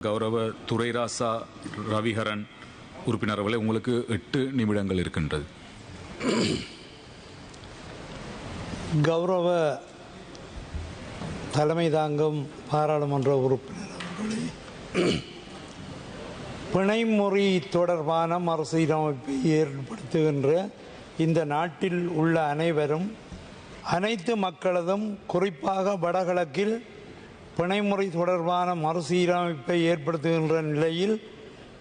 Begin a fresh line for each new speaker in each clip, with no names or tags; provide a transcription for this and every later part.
கௌரவ துரைராசா ரவிஹரன் உறுப்பினர் அவர்களே உங்களுக்கு எட்டு நிமிடங்கள் இருக்கின்றது.
கௌரவ தலைமை தாங்கும் பாராளுமன்ற உறுப்பினர் அவர்களே பிணைமுறி தொடர்பான மறுசீரமைப்பை ஏற்படுத்துகின்ற இந்த நாட்டில் உள்ள அனைவரும் அனைத்து மக்களதும் குறிப்பாக வடகிழக்கில் பிணைமுறை தொடர்பான மறுசீரமைப்பை ஏற்படுத்துகின்ற நிலையில்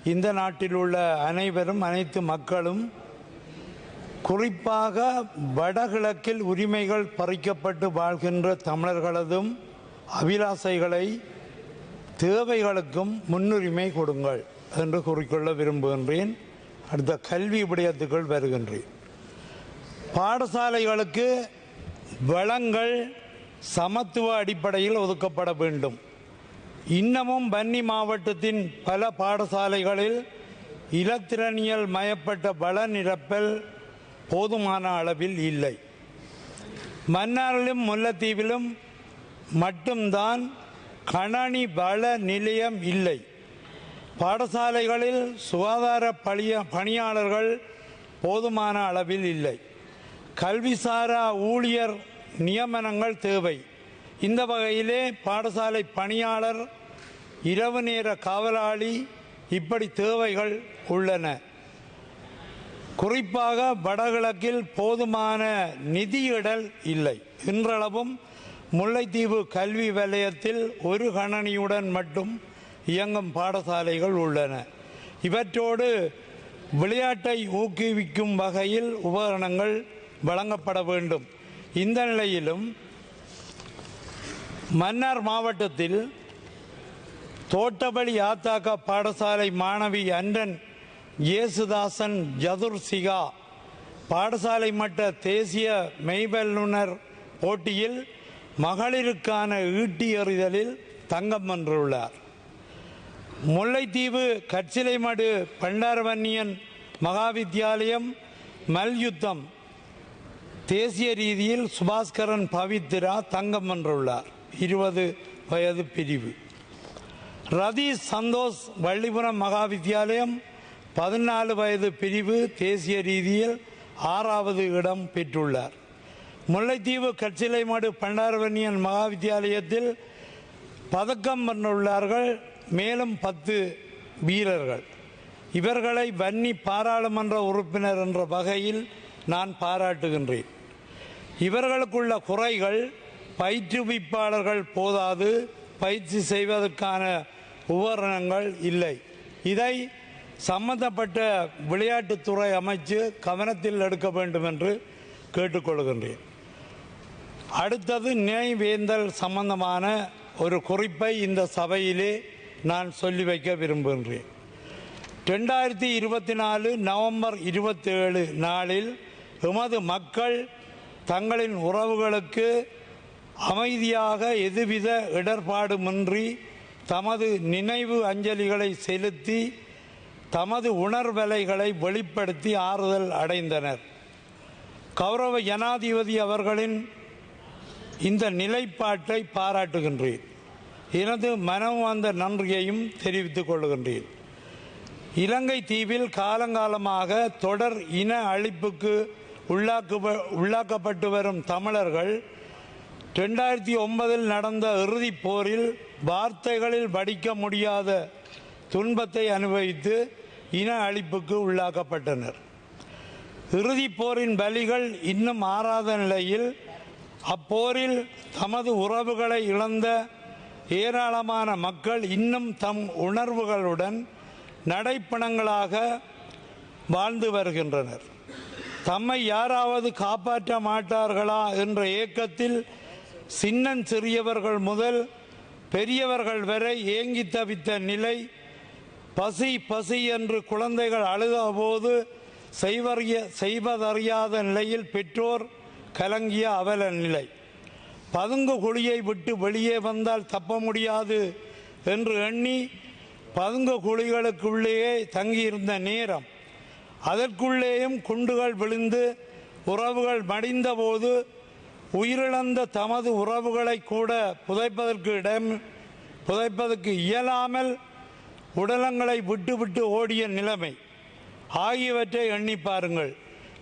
இந்த நாட்டில் உள்ள அனைவரும் அனைத்து மக்களும் குறிப்பாக வடகிழக்கில் உரிமைகள் பறிக்கப்பட்டு வாழ்கின்ற தமிழர்களதும் அபிலாசைகளை தேவைகளுக்கும் முன்னுரிமை கொடுங்கள் என்று கூறிக்கொள்ள விரும்புகின்றேன். அடுத்த கல்வி விடயத்துக்குள் வருகின்றேன். பாடசாலைகளுக்கு வளங்கள் சமத்துவ அடிப்படையில் ஒதுக்கப்பட வேண்டும். இன்னமும் வன்னி மாவட்டத்தின் பல பாடசாலைகளில் இலத்திரனியல் மயப்பட்ட பல நிரப்பல் போதுமான அளவில் இல்லை. மன்னாரிலும் முல்லைத்தீவிலும் மட்டும்தான் கணனி பல நிலையம் இல்லை. பாடசாலைகளில் சுகாதார பணிய பணியாளர்கள் போதுமான அளவில் இல்லை. கல்விசாரா ஊழியர் நியமனங்கள் தேவை. இந்த வகையிலே பாடசாலை பணியாளர் இரவு நேர காவலாளி இப்படி தேவைகள் உள்ளன. குறிப்பாக வடகிழக்கில் போதுமான நிதியிடல் இல்லை. இன்றளவும் முல்லைத்தீவு கல்வி வலயத்தில் ஒரு கணனியுடன் மட்டும் இயங்கும் பாடசாலைகள் உள்ளன. இவற்றோடு விளையாட்டை ஊக்குவிக்கும் வகையில் உபகரணங்கள் வழங்கப்பட வேண்டும். இந்த நிலையிலும் மன்னார் மாவட்டத்தில் தோட்டபலி ஆத்தாக்கா பாடசாலை மாணவி அன்றன் இயேசுதாசன் ஜதுர்சிகா பாடசாலை மட்ட தேசிய மெய்வல்லுனர் போட்டியில் மகளிருக்கான ஈட்டி எறிதலில் தங்கம் வென்றுள்ளார். முல்லைத்தீவு கச்சிலைமடு பண்டாரவன்னியன் மகாவித்யாலயம் மல்யுத்தம் தேசிய ரீதியில் சுபாஸ்கரன் பவித்ரா தங்கம் வென்றுள்ளார். இருபது வயது பிரிவு. ரதீஷ் சந்தோஷ் வள்ளிபுரம் மகா வித்தியாலயம் பதினாலு வயது பிரிவு தேசிய ரீதியில் ஆறாவது இடம் பெற்றுள்ளார். முல்லைத்தீவு கச்சிலைமாடு பண்டாரவன்னியன் மகாவித்யாலயத்தில் பதக்கம் வென்றுள்ளார்கள். மேலும் பத்து வீரர்கள். இவர்களை வன்னி பாராளுமன்ற உறுப்பினர் என்ற வகையில் நான் பாராட்டுகின்றேன். இவர்களுக்குள்ள குறைகள் பயிற்றுவிப்பாளர்கள் போதாது பயிற்சி செய்வதற்கான உபகரணங்கள் இல்லை. இதை சம்பந்தப்பட்ட விளையாட்டுத்துறை அமைச்சு கவனத்தில் எடுக்க வேண்டும் என்று கேட்டுக்கொள்கின்றேன். அடுத்தது நினைவேந்தல் சம்பந்தமான ஒரு குறிப்பை இந்த சபையிலே நான் சொல்லி வைக்க விரும்புகின்றேன். ரெண்டாயிரத்தி இருபத்தி நாலு நவம்பர் இருபத்தேழு நாளில் எமது மக்கள் தங்களின் உறவுகளுக்கு அமைதியாக எதுவித இடர்பாடுமின்றி தமது நினைவு அஞ்சலிகளை செலுத்தி தமது உணர்வலைகளை வெளிப்படுத்தி ஆறுதல் அடைந்தனர். கௌரவ ஜனாதிபதி அவர்களின் இந்த நிலைப்பாட்டை பாராட்டுகின்றேன். எனது மனம் வந்த நன்றியையும் தெரிவித்துக் கொள்கின்றேன் இலங்கை தீவில் காலங்காலமாக தொடர் இன அழிப்புக்கு உள்ளாக்கு உள்ளாக்கப்பட்டு வரும் தமிழர்கள் ரெண்டாயிரத்தி ஒன்பதில் நடந்த இறுதிப் போரில் வார்த்தைகளில் படிக்க முடியாத துன்பத்தை அனுபவித்து இன அழிப்புக்கு உள்ளாக்கப்பட்டனர். இறுதிப் போரின் பலிகள் இன்னும் ஆறாத நிலையில் அப்போரில் தமது உறவுகளை இழந்த ஏராளமான மக்கள் இன்னும் தம் உணர்வுகளுடன் நடைப்பணங்களாக வாழ்ந்து வருகின்றனர். தம்மை யாராவது காப்பாற்ற மாட்டார்களா என்ற ஏக்கத்தில் சின்னன் சிறியவர்கள் முதல் பெரியவர்கள் வரை ஏங்கி தவித்த நிலை பசி பசி என்று குழந்தைகள் அழுத போது செய்வறிய செய்வதறியாத நிலையில் பெற்றோர் கலங்கிய அவல நிலை. பதுங்கு குழியை விட்டு வெளியே வந்தால் தப்ப முடியாது என்று எண்ணி பதுங்கு குழிகளுக்குள்ளேயே தங்கியிருந்த நேரம். அதற்குள்ளேயும் குண்டுகள் விழுந்து உறவுகள் மடிந்தபோது உயிரிழந்த தமது உறவுகளை கூட புதைப்பதற்கு இடம் புதைப்பதற்கு இயலாமல் உடலங்களை விட்டு விட்டு ஓடிய நிலைமை. ஆகியவற்றை எண்ணி பாருங்கள்.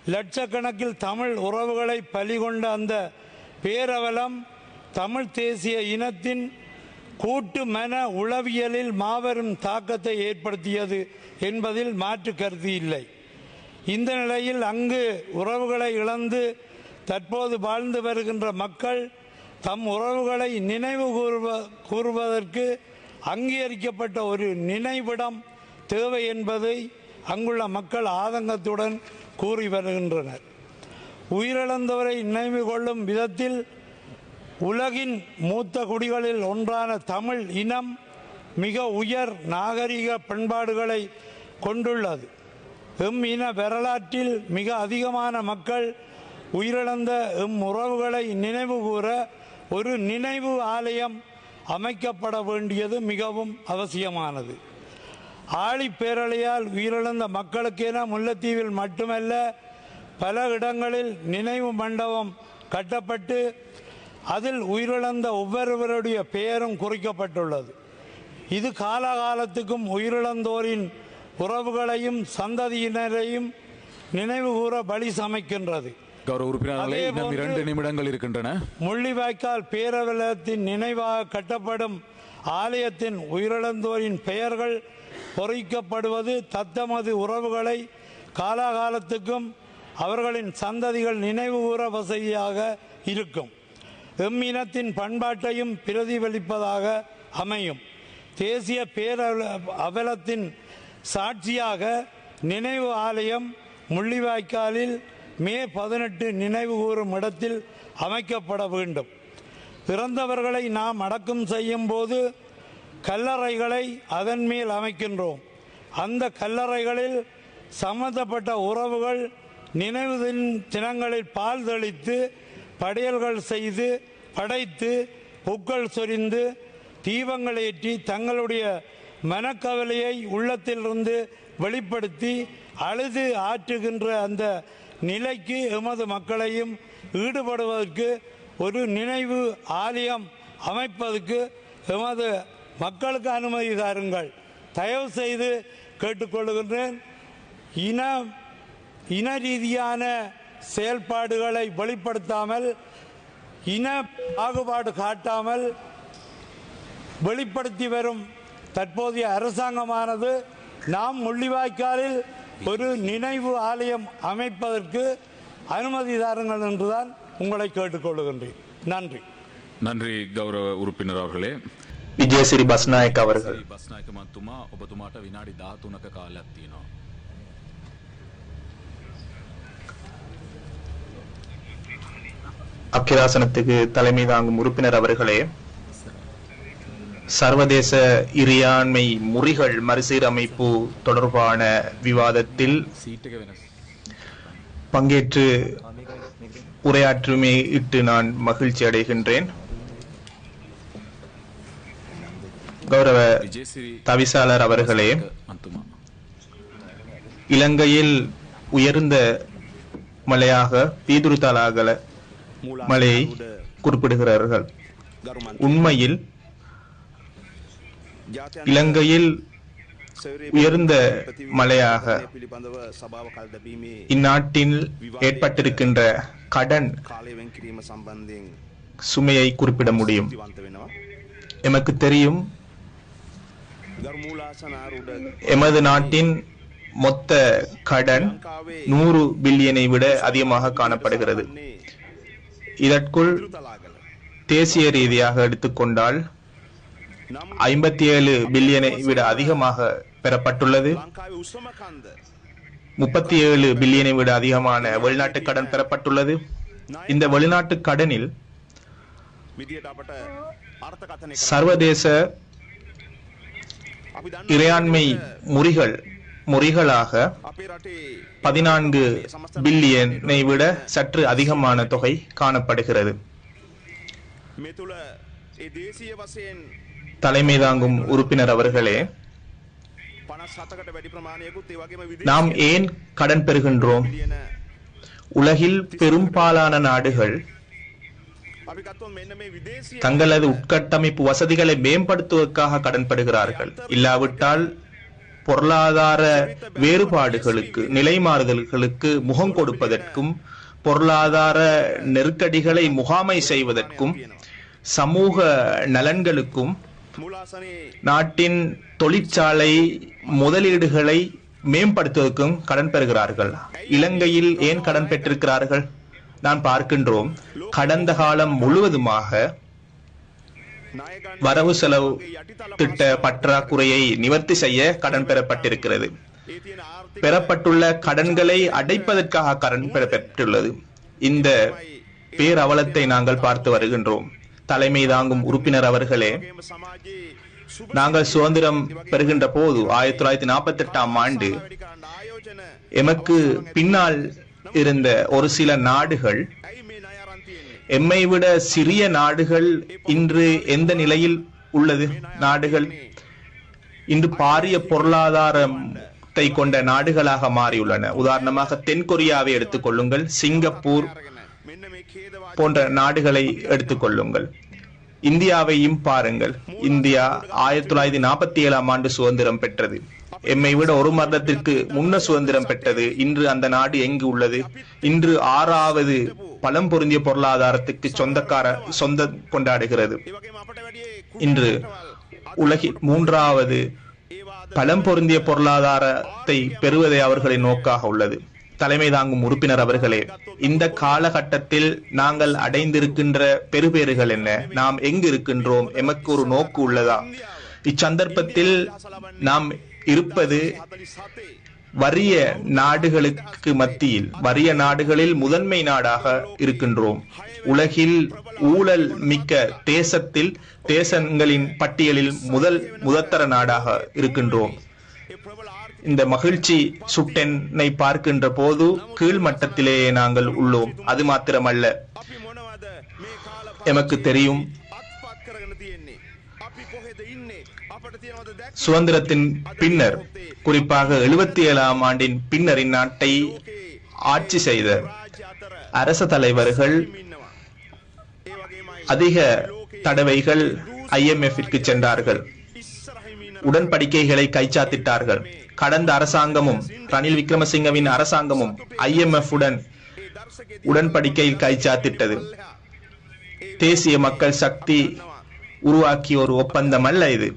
லட்சக்கணக்கில் தமிழ் உறவுகளை பலிகொண்ட அந்த பேரவலம் தமிழ் தேசிய இனத்தின் கூட்டு மன உளவியலில் மாபெரும் தாக்கத்தை ஏற்படுத்தியது என்பதில் மாற்று கருத்து இல்லை. இந்த நிலையில் அங்கு உறவுகளை இழந்து தற்போது வாழ்ந்து வருகின்ற மக்கள் தம் உறவுகளை நினைவு கூறுவ கூறுவதற்கு அங்கீகரிக்கப்பட்ட ஒரு நினைவிடம் தேவை என்பதை அங்குள்ள மக்கள் ஆதங்கத்துடன் கூறி வருகின்றனர். உயிரிழந்தவரை நினைவு கொள்ளும் விதத்தில் உலகின் மூத்த குடிகளில் ஒன்றான தமிழ் இனம் மிக உயர் நாகரிக பண்பாடுகளை கொண்டுள்ளது. எம் இன வரலாற்றில் மிக அதிகமான மக்கள் உயிரிழந்த எம் உறவுகளை நினைவு கூற ஒரு நினைவு ஆலயம் அமைக்கப்பட வேண்டியது மிகவும் அவசியமானது. ஆழி பேரலையால் உயிரிழந்த மக்களுக்கென முல்லைத்தீவில் மட்டுமல்ல பல இடங்களில் நினைவு மண்டபம் கட்டப்பட்டு அதில் உயிரிழந்த ஒவ்வொருவருடைய பெயரும் குறிக்கப்பட்டுள்ளது. இது காலகாலத்துக்கும் உயிரிழந்தோரின் உறவுகளையும் சந்ததியினரையும் நினைவு கூற பலி சமைக்கின்றது.
கௌரவ உறுப்பினர்களே இன்னும் இரண்டு நிமிடங்கள் இருக்கின்றன.
முள்ளிவாய்க்கால் பேரவலத்தின் நினைவாக கட்டப்படும் ஆலயத்தின் உயிரிழந்தோரின் பெயர்கள் பொறிக்கப்படுவது தத்தமது உறவுகளை காலாகாலத்துக்கும் அவர்களின் சந்ததிகள் நினைவு கூற வசதியாக இருக்கும். எம் இனத்தின் பண்பாட்டையும் பிரதிபலிப்பதாக அமையும். தேசிய பேரவல அவலத்தின் சாட்சியாக நினைவு ஆலயம் முள்ளிவாய்க்காலில் மே பதினெட்டு நினைவு கூறும் இடத்தில் அமைக்கப்பட வேண்டும். இறந்தவர்களை நாம் அடக்கம் செய்யும் போது கல்லறைகளை அதன் மேல் அமைக்கின்றோம். அந்த கல்லறைகளில் சம்பந்தப்பட்ட உறவுகள் நினைவு தின்- தினங்களில் பால் தெளித்து படையல்கள் செய்து படைத்து பூக்கள் சொரிந்து தீபங்கள் ஏற்றி தங்களுடைய மனக்கவலையை உள்ளத்திலிருந்து வெளிப்படுத்தி அழுது ஆற்றுகின்ற அந்த நிலைக்கு எமது மக்களையும் ஈடுபடுவதற்கு ஒரு நினைவு ஆலயம் அமைப்பதற்கு எமது மக்களுக்கு அனுமதி தாருங்கள். தயவு செய்து கேட்டுக்கொள்கின்றேன். இன இன ரீதியான செயல்பாடுகளை வெளிப்படுத்தாமல் இன பாகுபாடு காட்டாமல் வெளிப்படுத்தி வரும் தற்போதைய அரசாங்கமானது நாம் முள்ளிவாய்க்காலில் ஒரு நினைவு ஆலயம் அமைப்பதற்கு அனுமதி தாருங்கள் என்றுதான் உங்களை கேட்டுக்கொள்ளுகின்றேன். நன்றி.
நன்றி கௌரவ உறுப்பினர் அவர்களே.
விஜயசிறி பஸ்நாயக்
அவர்கள். பஸ்நாயக் மத்துமா ஒபதுமாட்ட வினாடி தாத்துனக்க காலத்தினோ.
அக்கிராசனத்துக்கு தலைமை தாங்கும் உறுப்பினர் அவர்களே சர்வதேச இறையாண்மை முறிகள் மறுசீரமைப்பு தொடர்பான விவாதத்தில் பங்கேற்று உரையாற்றுமே இட்டு நான் மகிழ்ச்சி அடைகின்றேன். கௌரவ தவிசாளர் அவர்களே இலங்கையில் உயர்ந்த மலையாக பீதுருத்தாலாகல மலையை குறிப்பிடுகிறார்கள். உண்மையில் இலங்கையில் உயர்ந்த மலையாக இந்நாட்டில் ஏற்பட்டிருக்கின்ற கடன் சுமையை குறிப்பிட முடியும். எமக்கு தெரியும் எமது நாட்டின் மொத்த கடன் நூறு பில்லியனை விட அதிகமாக காணப்படுகிறது. இதற்குள் தேசிய ரீதியாக எடுத்துக்கொண்டால் ஐம்பத்தி ஏழு பில்லியனை விட அதிகமாக பெறப்பட்டுள்ளது. முப்பத்தி ஏழு பில்லியனை விட அதிகமான வெளிநாட்டு கடன் பெறப்பட்டுள்ளது. இந்த வெளிநாட்டு கடனில் சர்வதேச இறையாண்மை முறிகள் முறைகளாக பதினான்கு பில்லியனை விட சற்று அதிகமான தொகை காணப்படுகிறது. தலைமை தாங்கும் உறுப்பினர் அவர்களே நாம் ஏன் கடன் பெறுகின்றோம்? உலகில் பெரும்பாலான நாடுகள் தங்களது உட்கட்டமைப்பு வசதிகளை மேம்படுத்துவதற்காக கடன்படுகிறார்கள். இல்லாவிட்டால் பொருளாதார வேறுபாடுகளுக்கு நிலைமாறுதல்களுக்கு முகம் கொடுப்பதற்கும் பொருளாதார நெருக்கடிகளை முகாமை செய்வதற்கும் சமூக நலன்களுக்கும் நாட்டின் தொழிற்சாலை முதலீடுகளை மேம்படுத்துவதற்கும் கடன் பெறுகிறார்கள். இலங்கையில் ஏன் கடன் பெற்றிருக்கிறார்கள்? நான் பார்க்கின்றோம். கடந்த காலம் முழுவதுமாக வரவு செலவு திட்ட பற்றாக்குறையை நிவர்த்தி செய்ய கடன் பெறப்பட்டிருக்கிறது. பெறப்பட்டுள்ள கடன்களை அடைப்பதற்காக கடன் பெறப்பட்டுள்ளது. இந்த பேரவலத்தை நாங்கள் பார்த்து வருகின்றோம். தலைமை தாங்கும் உறுப்பினர் அவர்களே நாங்கள் சுதந்திரம் பெறுகின்ற போது ஆயிரத்தி தொள்ளாயிரத்தி நாற்பத்தி எட்டாம் ஆண்டு எமக்கு பின்னால் இருந்த ஒரு சில நாடுகள் எம்மை விட சிறிய நாடுகள் இன்று எந்த நிலையில் உள்ளது? நாடுகள் இன்று பாரிய பொருளாதாரத்தை கொண்ட நாடுகளாக மாறியுள்ளன. உதாரணமாக தென்கொரியாவை எடுத்துக்கொள்ளுங்கள் சிங்கப்பூர் போன்ற நாடுகளை எடுத்துக்கொள்ளுங்கள் இந்தியாவையும் பாருங்கள். இந்தியா ஆயிரத்தி தொள்ளாயிரத்தி நாற்பத்தி ஏழாம் ஆண்டு சுதந்திரம் பெற்றது. எம்மை விட ஒரு மரணத்திற்கு முன்ன சுதந்திரம் பெற்றது. இன்று அந்த நாடு எங்கு உள்ளது? இன்று ஆறாவது பலம் பொருந்திய பொருளாதாரத்துக்கு சொந்தக்கார சொந்த கொண்டாடுகிறது. இன்று உலகில் மூன்றாவது பலம் பொருந்திய பொருளாதாரத்தை பெறுவதே அவர்களின் நோக்காக உள்ளது. தலைமை தாங்கும் உறுப்பினர் அவர்களே இந்த காலகட்டத்தில் நாங்கள் அடைந்திருக்கின்ற பெறுபேறுகள் என்ன? நாம் எங்கு இருக்கின்றோம் எமக்கு ஒரு நோக்கு உள்ளதா? இச்சந்தர்ப்பத்தில் நாம் இருப்பது வறிய நாடுகளுக்கு மத்தியில் வறிய நாடுகளில் முதன்மை நாடாக இருக்கின்றோம். உலகில் ஊழல் மிக்க தேசத்தில் தேசங்களின் பட்டியலில் முதல் முதத்தர நாடாக இருக்கின்றோம். இந்த மகிழ்ச்சி சுட்டென்னை பார்க்கின்ற போது கீழ்மட்டத்திலேயே நாங்கள் உள்ளோம். அது மாத்திரமல்ல. எமக்கு தெரியும். சுதந்திரத்தின் பின்னர் குறிப்பாக எழுபத்தி ஏழாம் ஆண்டின் பின்னர் இந்நாட்டை ஆட்சி செய்த அரச தலைவர்கள் அதிக தடவைகள் ஐஎம்எஃபிற்கு சென்றார்கள். உடன்படிக்கைகளை கைச்சாத்திட்டார்கள். கடந்த அரசாங்கமும் ரணில் விக்ரமசிங்கவின் அரசாங்கமும் ஐஎம்எஃப் உடன் உடன்படிக்கையில் கைச்சாத்திட்டது. தேசிய மக்கள் சக்தி உருவாக்கிய ஒரு ஒப்பந்தம் அல்ல இது.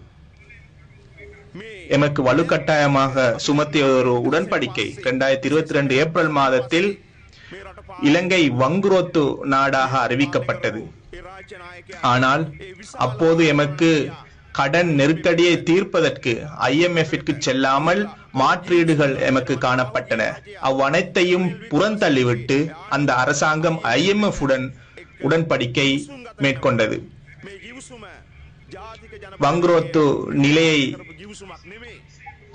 எமக்கு வலுக்கட்டாயமாக சுமத்திய ஒரு உடன்படிக்கை. இரண்டாயிரத்தி இருபத்தி ரெண்டு ஏப்ரல் மாதத்தில் இலங்கை வங்குரோத்து நாடாக அறிவிக்கப்பட்டது. ஆனால் அப்போது எமக்கு கடன் நெருக்கடியை தீர்ப்பதற்கு ஐஎம்எஃபிற்கு செல்லாமல் மாற்றீடுகள் எமக்கு காணப்பட்டன. அவ்வனைத்தையும் புறந்தள்ளிவிட்டு அந்த அரசாங்கம் ஐஎம்எஃப் உடன் உடன்படிக்கை மேற்கொண்டது. வங்குரோத்து நிலையை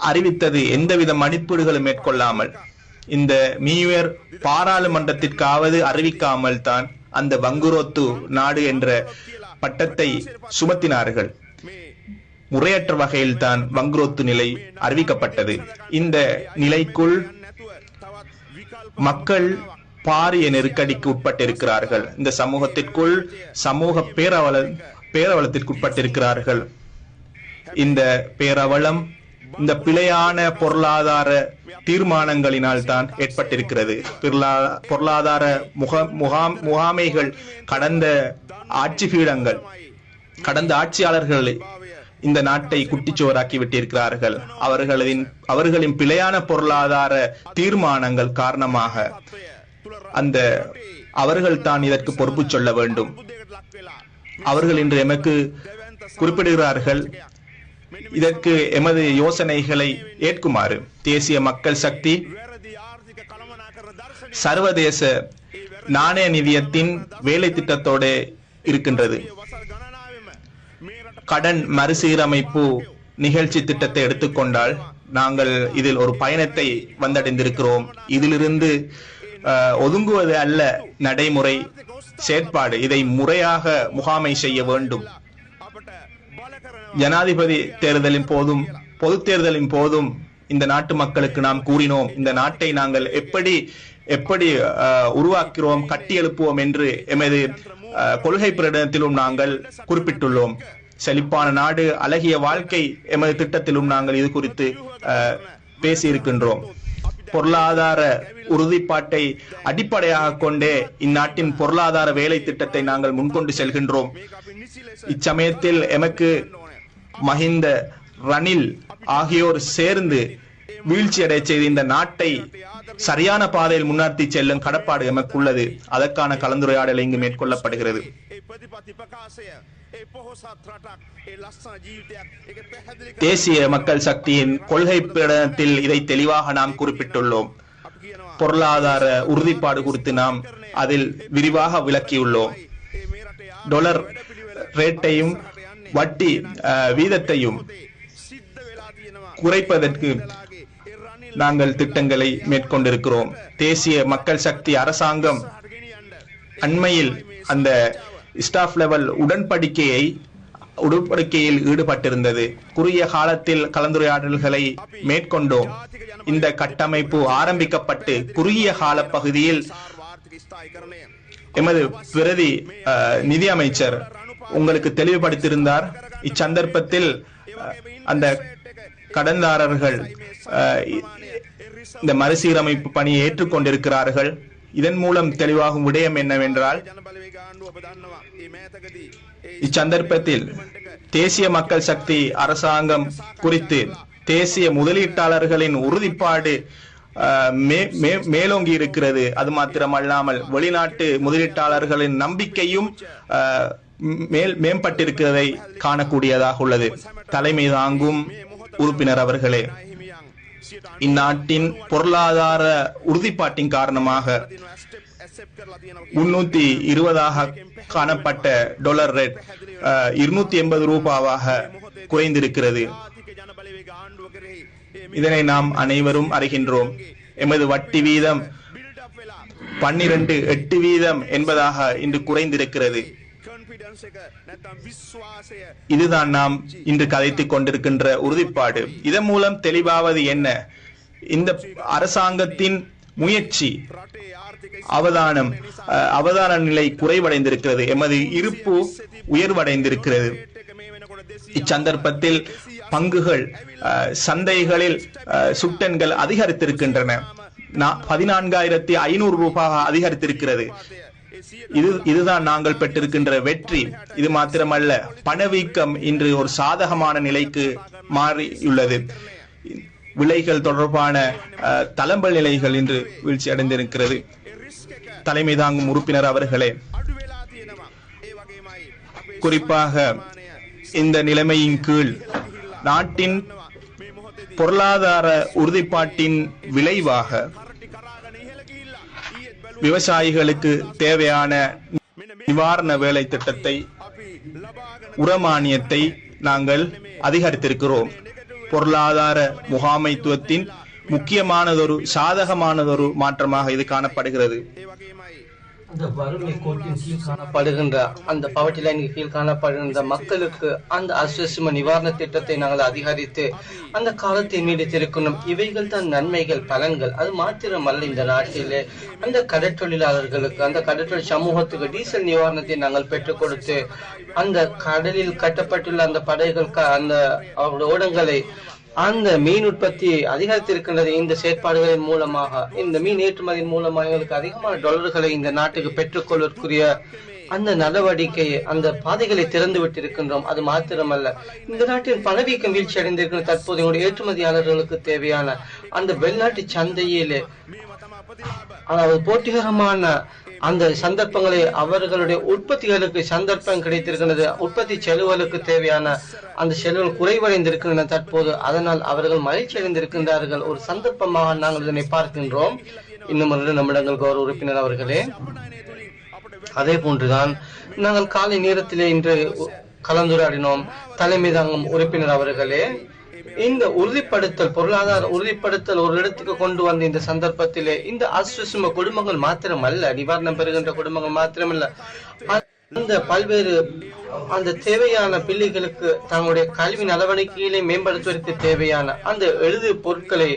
அறிவித்தது எந்தவித மதிப்பீடுகளும் மேற்கொள்ளாமல் இந்த மீயர் பாராளுமன்றத்திற்காவது அறிவிக்காமல் தான் அந்த வங்குரோத்து நாடு என்ற பட்டத்தை சுமத்தினார்கள். முறையற்ற வகையில் தான் வங்குரோத்து நிலை அறிவிக்கப்பட்டது. இந்த நிலைக்குள் மக்கள் பாரிய நெருக்கடிக்கு உட்பட்டிருக்கிறார்கள். இந்த சமூகத்திற்குள் சமூக பேரவல பேரவலத்திற்கு உட்பட்டிருக்கிறார்கள் இந்த பேரவலம் இந்த பிழையான பொருளாதார தீர்மானங்களினால் தான் ஏற்பட்டிருக்கிறது. பொருளாதார முக முகாம் முகாமைகள் கடந்த ஆட்சி பீடங்கள் கடந்த ஆட்சியாளர்கள் இந்த நாட்டை குட்டிச்சோராக்கி விட்டிருக்கிறார்கள். அவர்களின் அவர்களின் பிழையான பொருளாதார தீர்மானங்கள் காரணமாக அந்த அவர்கள் தான் இதற்கு பொறுப்பு சொல்ல வேண்டும். அவர்கள் இன்று எமக்கு குறிப்பிடுகிறார்கள் இதற்கு எமது யோசனைகளை ஏற்குமாறு. தேசிய மக்கள் சக்தி சர்வதேச நாணய நிதியத்தின் வேலை திட்டத்தோடு இருக்கின்றது. கடன் மறுசீரமைப்பு நிகழ்ச்சி திட்டத்தை எடுத்துக்கொண்டால் நாங்கள் இதில் ஒரு பயணத்தை வந்தடைந்திருக்கிறோம். இதிலிருந்து ஒதுங்குவது அல்ல நடைமுறை செயற்பாடு. இதை முறையாக முகாமை செய்ய வேண்டும். ஜனாதிபதி தேர்தலின் போதும் பொது தேர்தலின் போதும் இந்த நாட்டு மக்களுக்கு நாம் கூறினோம் இந்த நாட்டை நாங்கள் எப்படி எப்படி உருவாக்கிறோம் கட்டி எழுப்புவோம் என்று எமது கொள்கை பிரடத்திலும் நாங்கள் குறிப்பிட்டுள்ளோம். செழிப்பான நாடு அழகிய வாழ்க்கை எமது திட்டத்திலும் நாங்கள் இது குறித்து பேசியிருக்கின்றோம். பொருளாதார உறுதிப்பாட்டை அடிப்படையாக கொண்டே இந்நாட்டின் பொருளாதார வேலை திட்டத்தை நாங்கள் முன்கொண்டு செல்கின்றோம். இச்சமயத்தில் எமக்கு மஹிந்த ரணில் ஆகியோர் சேர்ந்து வீழ்ச்சியடை செய்து இந்த நாட்டை சரியான பாதையில் முன்னர்த்தி செல்லும் கடப்பாடு எமக்குள்ளது. அதற்கான கலந்துரையாடல் இங்கு மேற்கொள்ளப்படுகிறது. தேசிய மக்கள் சக்தியின் கொள்கை பிரடனத்தில் இதை தெளிவாக நாம் குறிப்பிட்டுள்ளோம் பொருளாதார உறுதிப்பாடு குறித்து நாம் அதில் விரிவாக விளக்கியுள்ளோம் டொலர் ரேட்டையும் வட்டி வீதத்தையும் குறைப்பதற்கு நாங்கள் திட்டங்களை மேற்கொண்டிருக்கிறோம் தேசிய மக்கள் சக்தி அரசாங்கம் அண்மையில் அந்த ஸ்டாஃப் லெவல் உடன்படிக்கையை உடன்படிக்கையில் ஈடுபட்டிருந்தது. குறுகிய காலத்தில் கலந்துரையாடல்களை மேற்கொண்டோம். இந்த கட்டமைப்பு ஆரம்பிக்கப்பட்டு குறுகிய கால பகுதியில் எமது பிரதி நிதி அமைச்சர் உங்களுக்கு தெளிவுபடுத்தியிருந்தார். இச்சந்தர்ப்பத்தில் அந்த கடன்தாரர்கள் இந்த மறுசீரமைப்பு பணியை ஏற்றுக்கொண்டிருக்கிறார்கள். இதன் மூலம் தெளிவாகும் விடயம் என்னவென்றால் இச்சந்தர்ப்பத்தில் தேசிய மக்கள் சக்தி அரசாங்கம் குறித்து தேசிய முதலீட்டாளர்களின் உறுதிப்பாடு மேலோங்கி இருக்கிறது அது மாத்திரமல்லாமல் வெளிநாட்டு முதலீட்டாளர்களின் நம்பிக்கையும் மேல் மேம்பட்டிருக்கிறதை காணக்கூடியதாக உள்ளது தலைமை தாங்கும் உறுப்பினர் அவர்களே இந்நாட்டின் பொருளாதார உறுதிப்பாட்டின் காரணமாக முன்னூத்தி இருபதாக காணப்பட்ட டொலர் ரேட் இருநூத்தி எண்பது ரூபாவாக குறைந்திருக்கிறது. இதனை நாம் அனைவரும் அறிகின்றோம். எமது வட்டி வீதம் பன்னிரண்டு எட்டு வீதம் என்பதாக இன்று குறைந்திருக்கிறது. இதுதான் நாம் இன்று கதைத்துக் கொண்டிருக்கின்ற உறுதிப்பாடு. இதன் மூலம் தெளிவாவது என்ன? இந்த அரசாங்கத்தின் முயற்சி அவதானம் அவதான நிலை குறைவடைந்திருக்கிறது. எமது இருப்பு உயர்வடைந்திருக்கிறது. இச்சந்தர்ப்பத்தில் பங்குகள் சந்தைகளில் சுட்டன்கள் அதிகரித்திருக்கின்றன. பதினான்காயிரத்தி ஐநூறு ரூபாய் அதிகரித்திருக்கிறது. இது இதுதான் நாங்கள் பெற்றிருக்கின்ற வெற்றி. இது மாத்திரமல்ல பணவீக்கம் இன்று ஒரு சாதகமான நிலைக்கு மாறியுள்ளது. விலைகள் தொடர்பான தளம்பல் நிலைகள் இன்று வீழ்ச்சி அடைந்திருக்கிறது தலைமை தாங்கும் உறுப்பினர் அவர்களே குறிப்பாக இந்த நிலைமையின் கீழ் நாட்டின் பொருளாதார உறுதிப்பாட்டின் விளைவாக விவசாயிகளுக்கு தேவையான நிவாரண வேலை திட்டத்தை உரமானியத்தை நாங்கள் அதிகரித்திருக்கிறோம். பொருளாதார முகாமைத்துவத்தின் முக்கியமானதொரு சாதகமானதொரு மாற்றமாக இது காணப்படுகிறது.
இந்த வறுமை கோட்டின் கீழ் காணப்படுகின்ற அந்த பவர்டி லைனுக்கு கீழ் காணப்படுகின்ற மக்களுக்கு அந்த அசுவசிம நிவாரண திட்டத்தை நாங்கள் அதிகரித்து அந்த காலத்தை நீடித்திருக்கணும். இவைகள் தான் நன்மைகள் பலன்கள். அது மாத்திரமல்ல இந்த நாட்டிலே. அந்த கடற்தொழிலாளர்களுக்கு அந்த கடற்தொழில் சமூகத்துக்கு டீசல் நிவாரணத்தை நாங்கள் பெற்றுக் கொடுத்து அந்த கடலில் கட்டப்பட்டுள்ள அந்த படைகள் அந்த அவருடைய ஓடங்களை அந்த மீன் உற்பத்தி அதிகரித்திருக்கின்றது இந்த செயற்பாடுகளின் மூலமாக. இந்த மீன் ஏற்றுமதியின் மூலமாக எங்களுக்கு அதிகமான டாலர்களை இந்த நாட்டுக்கு பெற்றுக்கொள்வதற்குரிய அந்த நடவடிக்கையை அந்த பாதைகளை திறந்து விட்டிருக்கின்றோம். அது மாத்திரமல்ல இந்த நாட்டின் பணவீக்கம் வீழ்ச்சி அடைந்திருக்கிற தற்போது எங்களுடைய ஏற்றுமதியாளர்களுக்கு தேவையான அந்த வெளிநாட்டு சந்தையிலே அதாவது போட்டிகரமான அந்த சந்தர்ப்பங்களை அவர்களுடைய உற்பத்திகளுக்கு சந்தர்ப்பம் கிடைத்திருக்கிறது உற்பத்தி செலவுகளுக்கு தேவையான அந்த செலவுகள் குறைவடைந்திருக்கின்றன. தற்போது அதனால் அவர்கள் மகிழ்ச்சி அடைந்திருக்கின்றார்கள் ஒரு சந்தர்ப்பமாக நாங்கள் இதனை பார்க்கின்றோம். இன்னும் ஒரு நம்மிடங்கள் கௌரவ உறுப்பினர் அவர்களே. அதே போன்றுதான் நாங்கள் காலை நேரத்திலே இன்று கலந்துரையாடினோம். தலைமை தாங்கும் உறுப்பினர் அவர்களே. இந்த உறுதிப்படுத்தல் பொருளாதார உறுதிப்படுத்தல் ஒரு இடத்துக்கு கொண்டு வந்த இந்த சந்தர்ப்பத்திலே இந்த அஸ்வசும குடும்பங்கள் மாத்திரமல்ல நிவாரணம் பெறுகின்ற குடும்பங்கள் மாத்திரமல்ல. அந்த பல்வேறு அந்த தேவையான பிள்ளைகளுக்கு தங்களுடைய கல்வி நடவடிக்கைகளை மேம்படுத்துவதற்கு தேவையான அந்த எழுது பொருட்களை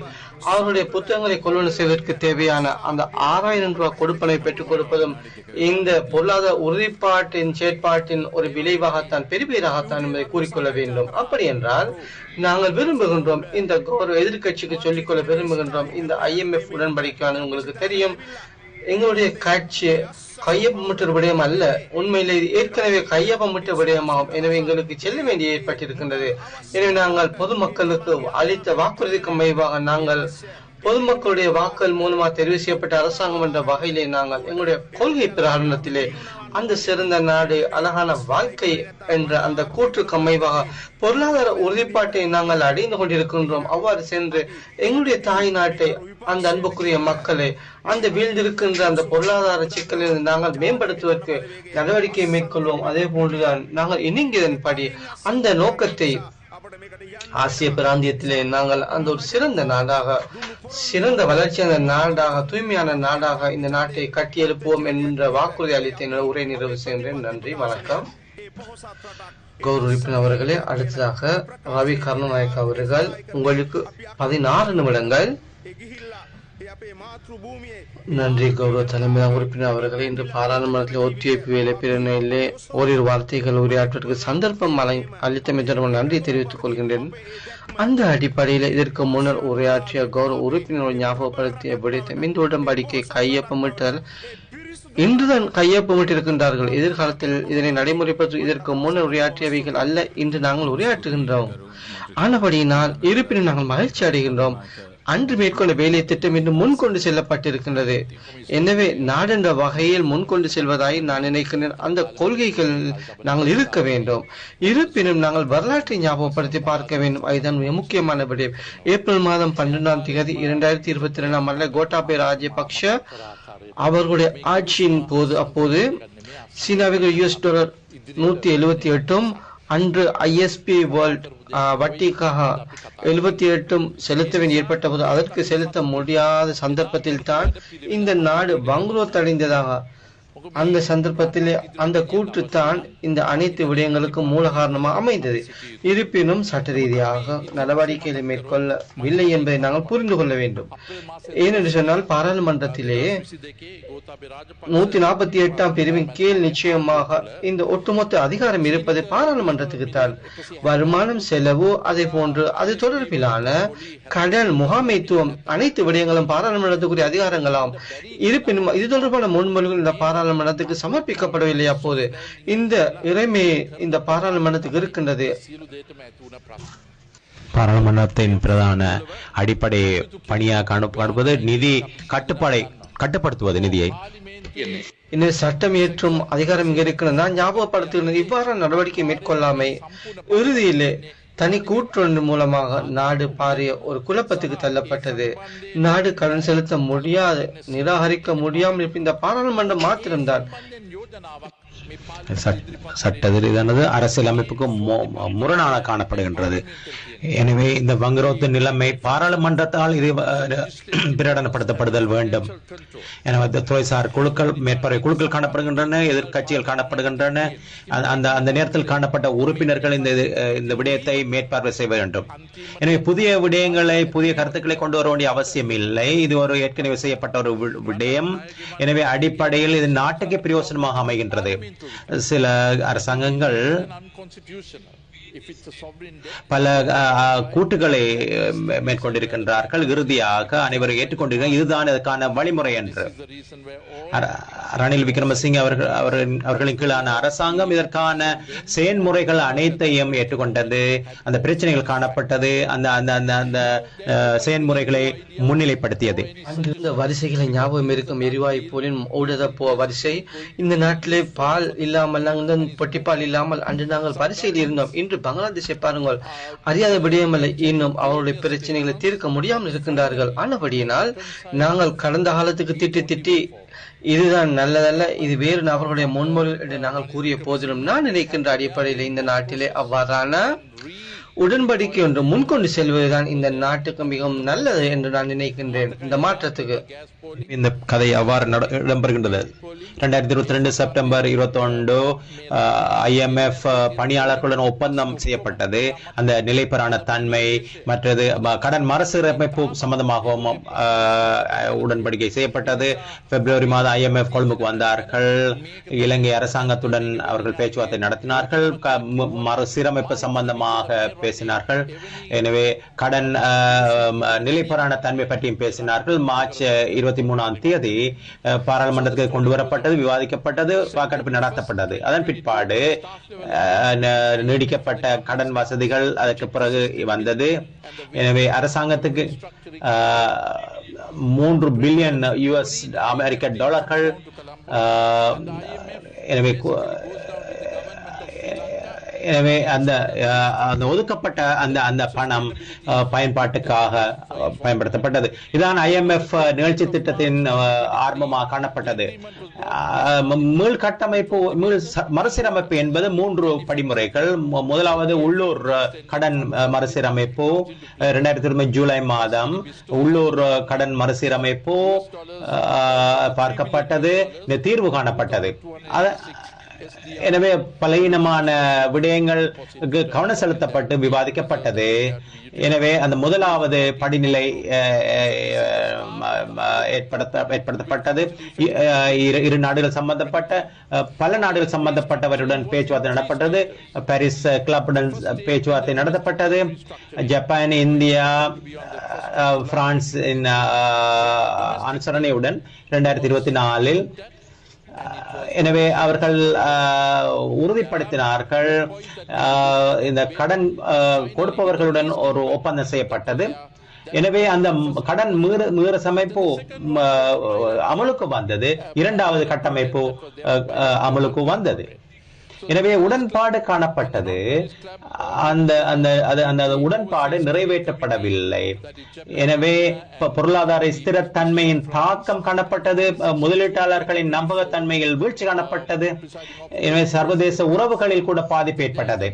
அவர்களுடைய புத்தகங்களை கொள்வன செய்வதற்கு தேவையான அந்த ஆறாயிரம் ரூபாய் கொடுப்பனை பெற்றுக் கொடுப்பதும் இந்த பொருளாதார உறுதிப்பாட்டின் செயற்பாட்டின் ஒரு விளைவாகத்தான் பெருமையாகத்தான் என்பதை கூறிக்கொள்ள வேண்டும். அப்படி என்றால் நாங்கள் விரும்புகின்றோம் இந்த கௌரவ எதிர்க்கட்சிக்கு சொல்லிக்கொள்ள விரும்புகின்றோம் இந்த ஐஎம்எஃப் உடன்படிக்கையானது உங்களுக்கு தெரியும் எங்களுடைய காட்சி கையொப்பமிட்ட விடயம் அல்ல. உண்மையிலே ஏற்கனவே கையொப்பமிட்ட விடயமாகும். எனவே எங்களுக்கு செல்ல வேண்டிய ஏற்பட்டிருக்கின்றது. எனவே நாங்கள் பொதுமக்களுக்கு அளித்த வாக்குறுதிக்கு மைவாக நாங்கள் பொதுமக்களுடைய வாக்கள் மூலமாக தெரிவு செய்யப்பட்ட அரசாங்கம் என்ற வகையிலே நாங்கள் எங்களுடைய கொள்கை பிரகடனத்திலே அந்த சிறந்த நாடு அழகான வாழ்க்கை என்ற அந்த கூற்றுக்கு அமைவாக பொருளாதார உறுதிப்பாட்டை நாங்கள் அடைந்து கொண்டிருக்கின்றோம். அவ்வாறு சென்று எங்களுடைய தாய் நாட்டை அந்த அன்புக்குரிய மக்களை அந்த வீழ்ந்திருக்கின்ற அந்த பொருளாதார சிக்கலில் நாங்கள் மேம்படுத்துவதற்கு நடவடிக்கை மேற்கொள்வோம். அதே போன்றுதான் நாங்கள் இணங்கியதன்படி அந்த நோக்கத்தை ஆசிய பிராந்தியத்திலே நாங்கள் அந்த ஒரு சிறந்த நாடாக சிறந்த வளர்ச்சியான நாடாக தூய்மையான நாடாக இந்த நாட்டை கட்டியெழுப்புவோம் என்ற வாக்குறுதி அளித்த உரை நிறைவு செய்கின்றேன். நன்றி வணக்கம். கௌரவ உறுப்பினர் அவர்களே அடுத்ததாக ரவி கருணநாயக் அவர்கள் உங்களுக்கு பதினாறு நிமிடங்கள். நன்றி கௌரவ தலைமை உறுப்பினர் அவர்களே. இன்று பாராளுமன்றத்தில் ஒத்திவைப்பு வேலை பிரிவினையிலே ஓரிரு வார்த்தைகள் உரையாற்றுவதற்கு சந்தர்ப்பம் அளித்தமை தொடர்பாக நன்றி தெரிவித்துக் கொள்கின்றேன். அந்த அடிப்படையில் இதற்கு முன்னர் உரையாற்றிய கௌரவ உறுப்பினர் ஞாபகப்படுத்திய விடயத்தை இந்த உடன்படிக்கை கையொப்பமிட்டல் இன்றுதான் கையொப்பமிட்டிருக்கின்றார்கள். எதிர்காலத்தில் இதனை நடைமுறைப்படுத்த இதற்கு முன்னர் உரையாற்றியவைகள் அல்ல இன்று நாங்கள் உரையாற்றுகின்றோம். ஆனபடியினால் இருப்பினும் நாங்கள் மகிழ்ச்சி அடைகின்றோம். அன்று மேற்கொண்ட வேலை திட்டம் இன்று முன்கொண்டு செல்லப்பட்டிருக்கின்றது. எனவே நாடென்ற வகையில் முன்கொண்டு செல்வதாய் நான் நினைக்கின்றேன். அந்த கொள்கைகள் நாங்கள் இருக்க வேண்டும். இருப்பினும் நாங்கள் வரலாற்றை ஞாபகப்படுத்தி பார்க்க வேண்டும். அதுதான் மிக முக்கியமான விடயம். ஏப்ரல் மாதம் பன்னிரெண்டாம் தேதி இரண்டாயிரத்தி இருபத்தி ரெண்டாம் ஆண்டு கோட்டாபே ராஜபக்ஷ அவர்களுடைய ஆட்சியின் போது அப்போது சீனாவிற்கு யூஎஸ் டாலர் நூத்தி எழுபத்தி எட்டும் அன்று ஐஎஸ்பி வேர்ல்ட் வட்டிக்காக எழுபத்தி எட்டும் செலுத்த வேண்டி ஏற்பட்ட போது அதற்கு செலுத்த முடியாத சந்தர்ப்பத்தில் தான் இந்த நாடு வங்குரோத் அடைந்ததாக அந்த சந்தர்ப்பத்திலே அந்த கூற்று தான் இந்த அனைத்து விடயங்களுக்கும் மூல காரணமாக அமைந்தது. இருப்பினும் சட்ட ரீதியாக நடவடிக்கைகளை மேற்கொள்ளவில்லை என்பதை நாங்கள் புரிந்து கொள்ள வேண்டும். ஏனென்று சொன்னால் பாராளுமன்றத்திலே நூத்தி நாற்பத்தி எட்டாம் பிரிவின் கீழ் நிச்சயமாக இந்த ஒட்டுமொத்த அதிகாரம் இருப்பது பாராளுமன்றத்துக்கு தான் வருமானம் செலவு அதே போன்று அது தொடர்பிலான கடன் முகாமைத்துவம் அனைத்து விடயங்களும் பாராளுமன்றத்துக்குரிய அதிகாரங்களாம். இருப்பினும் இது தொடர்பான முன்மொழிகள் இந்த பாராளுமன்றத்துக்கு சமர்ப்பிக்கப்படவில்லை அப்போது. இந்த இறைமை இந்த பாராளுமன்றத்துக்கு இருக்கின்றது.
பாராளுமன்றத்தின் பிரதான அடிப்படை பணியாக காணப்படுவது நிதி கட்டுப்பாடை கட்டுப்படுத்துவது நிதியை.
இந்த சட்டம் இயற்றும் அதிகாரம் இங்க இருக்கிறது ஞாபகப்படுத்துகிறது இவ்வாறான நடவடிக்கை மேற்கொள்ளாமை. இறுதியிலே தனி கூற்றொன்று மூலமாக நாடு பாரிய ஒரு குழப்பத்துக்கு தள்ளப்பட்டது. நாடு கடன் செலுத்த முடியாது நிராகரிக்க முடியாமல் இருப்ப இந்த பாராளுமன்றம் மாத்திரம்தான்.
சட்- அரசியல் அமைப்புக்கு மு- முரணாக காணப்படுகின்றது. எனவே இந்த வங்குரோத்து நிலைமை பாராளுமன்றத்தால் இது பிரகடனப்படுத்தப்படுதல் வேண்டும். எனவே துறைசார் குழுக்கள் மேற்பறை குழுக்கள் காணப்படுகின்றன எதிர்க்கட்சிகள் காணப்படுகின்றன. அந்த- அந்த நேரத்தில் காணப்பட்ட உறுப்பினர்கள் இந்த இந்த விடயத்தை மேற்பார்வை செய்ய வேண்டும். எனவே புதிய விடயங்களை புதிய கருத்துக்களை கொண்டு வர வேண்டிய அவசியம் இல்லை. இது ஒரு ஏற்கனவே செய்யப்பட்ட ஒரு விடயம். எனவே அடிப்படையில் இது நாட்டுக்கு பிரயோசனமாக அமைகின்றது. சில அரசாங்கங்கள் பல கூட்டுகளை மேற்கொண்டிருக்கின்றார்கள். இறுதியாக அனைவரும் ஏற்றுக்கொண்டிருக்க இதுதான் அதற்கான வழிமுறை என்று. ரணில் விக்ரமசிங்க அவர்கள் அவர்களின் கீழான அரசாங்கம் இதற்கான செயல்முறைகள் அனைத்தையும் ஏற்றுக்கொண்டது. அந்த பிரச்சனைகள் காணப்பட்டது. அந்த அந்த அந்த அந்த செயல்முறைகளை முன்னிலைப்படுத்தியது.
அங்கிருந்த வரிசைகளை ஞாபகம் இருக்கும் எரிவாயு போலின் ஊடக போ வரிசை இந்த நாட்டிலே பால் இல்லாமல் நாங்கள் பொட்டிப்பால் இல்லாமல் அன்று நாங்கள் வரிசையில் இருந்தோம். இன்று பங்களாதேஷை பாருங்கள். அறியாத விடயமல்ல இன்னும் அவருடைய பிரச்சனைகளை தீர்க்க முடியாமல் இருக்கின்றார்கள். ஆனபடியினால் நாங்கள் கடந்த காலத்துக்கு திட்டி திட்டி இதுதான் நல்லதல்ல இது வேறு நபர்களுடைய முன்மொழி என்று நாங்கள் கூறிய போதிலும் நான் நினைக்கின்ற அடிப்படையில் இந்த நாட்டிலே அவ்வாறான உடன்படிக்கை ஒன்று முன்கொண்டு செல்வதுதான் இந்த நாட்டுக்கு மிகவும் நல்லது என்று நான் நினைக்கின்றேன். இந்த மாற்றத்துக்கு
இந்த கதை அவ்வாறு இடம்பெறுகின்றது. ரெண்டாயிரத்தி இருபத்தி ரெண்டு செப்டம்பர் இருபத்தி ஒன்று ஐஎம்எஃப் பணியாளர்களுடன் ஒப்பந்தம் செய்யப்பட்டது. அந்த நிலைப்பெறான தன்மை மற்றது கடன் மறுசீரமைப்பு சம்பந்தமாகவும் உடன்படிக்கை செய்யப்பட்டது. பிப்ரவரி மாதம் ஐஎம்எஃப் கொழும்புக்கு வந்தார்கள். இலங்கை அரசாங்கத்துடன் அவர்கள் பேச்சுவார்த்தை நடத்தினார்கள். மறுசீரமைப்பு சம்பந்தமாக பேசினார்கள். எனவே கடன் ஆஹ், நிலைப்பெறான தன்மை பற்றியும் பேசினார்கள். மார்ச் இருபத்தி மூணாம் தேதி பாராளுமன்றத்துக்கு கொண்டு வரப்பட்டது விவாதிக்கப்பட்டது வாக்கெடுப்பு நடத்தப்பட்டது. அதன் பிற்பாடு நீடிக்கப்பட்ட கடன் வசதிகள் அதற்கு பிறகு வந்தது. எனவே அரசாங்கத்துக்கு மூன்று பில்லியன் யுஎஸ் அமெரிக்க டாலர்கள் எனவே எனவே அந்த அந்த ஒதுக்கப்பட்ட அந்த அந்த பணம் பயன்பாட்டுக்காக பயன்படுத்தப்பட்டது. இதான் ஐஎம்எஃப் நிகழ்ச்சி திட்டத்தின் ஆர்வமாக காணப்பட்டது. அஹ், மீள் கட்டமைப்பு மீள் மறுசீரமைப்பு என்பது மூன்று படிமுறைகள். முதலாவது உள்ளூர் கடன் மறுசீரமைப்பு. இரண்டாயிரத்தி இருபது ஜூலை மாதம் உள்ளூர் கடன் மறுசீரமைப்பு பார்க்கப்பட்டது. இந்த தீர்வு காணப்பட்டது. எனவே பலவீனமான விடயங்களுக்கு கவனம் செலுத்தப்பட்டு விவாதிக்கப்பட்டது. எனவே அந்த முதலாவது படிநிலை ஏற்படுத்த ஏற்படுத்தப்பட்டது. இரு நாடுகள் சம்பந்தப்பட்ட பல நாடுகள் சம்பந்தப்பட்டவருடன் பேச்சுவார்த்தை நடத்தப்பட்டது பாரிஸ் கிளப்புடன் பேச்சுவார்த்தை நடத்தப்பட்டது. ஜப்பான் இந்தியா பிரான்ஸ் இன், அனுசரணையுடன் இரண்டாயிரத்தி இருபத்தி நாலில் எனவே அவர்கள் உறுதிப்படுத்தினார்கள். இந்த கடன் அஹ், கொடுப்பவர்களுடன் ஒரு ஒப்பந்தம் செய்யப்பட்டது. எனவே அந்த கடன் மீற மீற சமைப்பு அமலுக்கு வந்தது. இரண்டாவது கட்டமைப்பு அஹ், அமலுக்கு வந்தது. எனவே உடன்பாடு காணப்பட்டது. அந்த அந்த அது அந்த உடன்பாடு நிறைவேற்றப்படவில்லை. எனவே பொருளாதார ஸ்திரத்தன்மையின் தாக்கம் காணப்பட்டது. முதலீட்டாளர்களின் நம்பகத்தன்மையில் வீழ்ச்சி காணப்பட்டது. எனவே சர்வதேச உறவுகளில் கூட பாதிப்பு ஏற்பட்டது.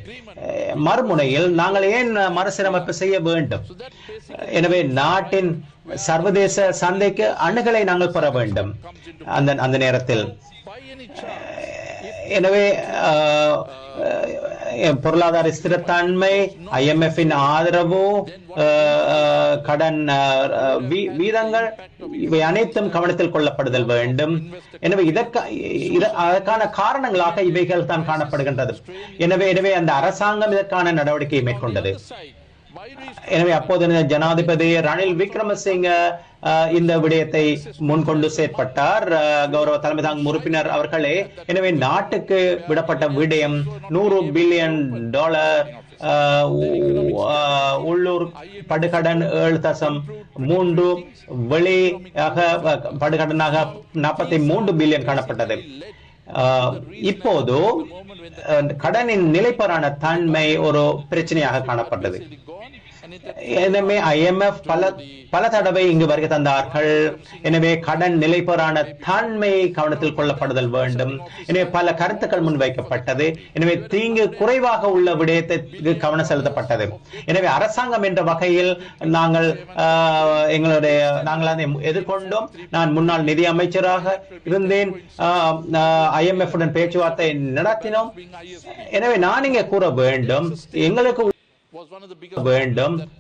மறுமுனையில் நாங்கள் ஏன் மறுசீரமைப்பு செய்ய வேண்டும்? எனவே நாட்டின் சர்வதேச சந்தைக்கு அணுகலை நாங்கள் பெற வேண்டும். அந்த அந்த நேரத்தில் எனவே பொருளாதார ஸ்திரத்தன்மை IMF இன் ஆதரவு கடன் அஹ், வீதங்கள் இவை அனைத்தும் கவனத்தில் கொள்ளப்படுதல் வேண்டும். எனவே இதற்கு இத- அதற்கான காரணங்களாக இவைகள் தான் காணப்படுகின்றது. எனவே எனவே அந்த அரசாங்கம் இதற்கான நடவடிக்கையை மேற்கொண்டது. எனவே அப்போது ஜனாதிபதி ரணில் விக்ரமசிங்க இந்த விடயத்தை முன்கொண்டு செயற்பட்டார். கௌரவ தலைமை தாங்கும் உறுப்பினர் அவர்களே எனவே நாட்டுக்கு விடப்பட்ட விடயம் நூறு பில்லியன் டாலர் உள்ளூர் படுகடன் ஏழு தசம் மூன்று வெளியாக படுகடனாக நாற்பத்தி மூன்று பில்லியன் காணப்பட்டது. இப்போது கடனின் நிலைப்பரான தன்மை ஒரு பிரச்சனையாக காணப்பட்டது. எனவே ஐஎம்எஃப் பல பல தடவை இங்கு வருகை தந்தார்கள். எனவே கடன் நிலைப்பரான தன்மை கவனத்தில் கொள்ளப்படுதல் வேண்டும். எனவே பல கருத்துக்கள் முன்வைக்கப்பட்டது எனவே தீங்கு குறைவாக உள்ள விடயத்திற்கு கவனம் செலுத்தப்பட்டது. எனவே அரசாங்கம் என்ற வகையில் நாங்கள் எங்களுடைய நாங்கள் அதை எதிர்கொண்டோம். நான் முன்னாள் நிதி அமைச்சராக இருந்தேன். ஐஎம்எஃப் உடன் பேச்சுவார்த்தை நடத்தினோம். எனவே நான் இங்கே கூற வேண்டும். எங்களுக்கு was one of the biggest. Go and dump.